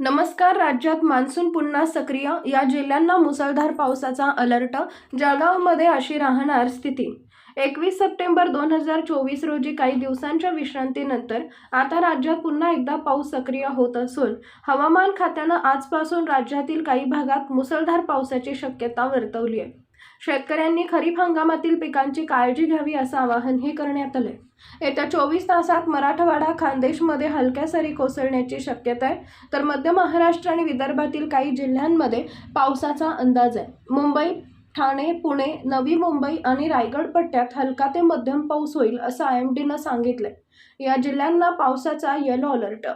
नमस्कार राज्यात मान्सून पुन्हा सक्रिय. या जिल्ह्यांना मुसळधार पावसाचा अलर्ट. जळगावमध्ये अशी राहणार स्थिती. एकवीस सप्टेंबर दोन हजार चोवीस रोजी काही दिवसांच्या विश्रांतीनंतर आता राज्यात पुन्हा एकदा पाऊस सक्रिय होत असून हवामान खात्यानं आजपासून राज्यातील काही भागात मुसळधार पावसाची शक्यता वर्तवली आहे. शेतकऱ्यांनी खरीप हंगामातील पिकांची काळजी घ्यावी असं आवाहनही करण्यात आलंय. येत्या चोवीस तासात मराठवाडा खानदेशमध्ये हलक्या सरी कोसळण्याची शक्यता आहे. तर मध्य महाराष्ट्र आणि विदर्भातील काही जिल्ह्यांमध्ये पावसाचा अंदाज आहे. मुंबई ठाणे पुणे नवी मुंबई आणि रायगड पट्ट्यात हलका ते मध्यम पाऊस होईल असं आय एम डीनं सांगितलंय. या जिल्ह्यांना पावसाचा येलो अलर्ट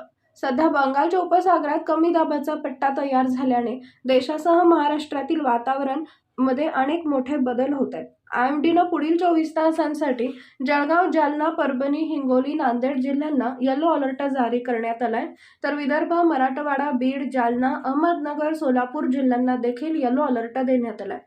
सध्या बंगालच्या उपसागरात कमी दाबाचा पट्टा तयार झाल्याने देशासह महाराष्ट्रातील वातावरणमध्ये अनेक मोठे बदल होत आहेत आय एम डीनं पुढील चोवीस तासांसाठी जळगाव जालना परभणी हिंगोली नांदेड जिल्ह्यांना येलो अलर्ट जारी करण्यात आला आहे तर विदर्भ मराठवाडा बीड जालना अहमदनगर सोलापूर जिल्ह्यांना देखील येलो अलर्ट देण्यात आलाय.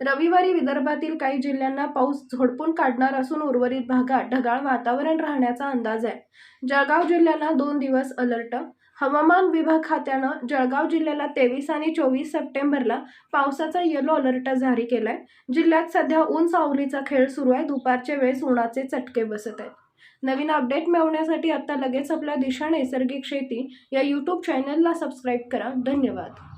रविवारी विदर्भातील काही जिल्ह्यांना पाऊस झोडपून काढणार असून उर्वरित भागात ढगाळ वातावरण राहण्याचा अंदाज आहे. जळगाव जिल्ह्याला दोन दिवस अलर्ट हवामान विभाग खात्यानं जळगाव जिल्ह्याला तेवीस आणि चोवीस सप्टेंबरला पावसाचा येलो अलर्ट जारी केलाय. जिल्ह्यात सध्या ऊन सावलीचा खेळ सुरू आहे दुपारच्या वेळेस उन्हाचे चटके बसत आहेत. नवीन अपडेट मिळवण्यासाठी आता लगेच आपल्या दिशा नैसर्गिक शेती या यूट्यूब चॅनलला सबस्क्राईब करा. धन्यवाद.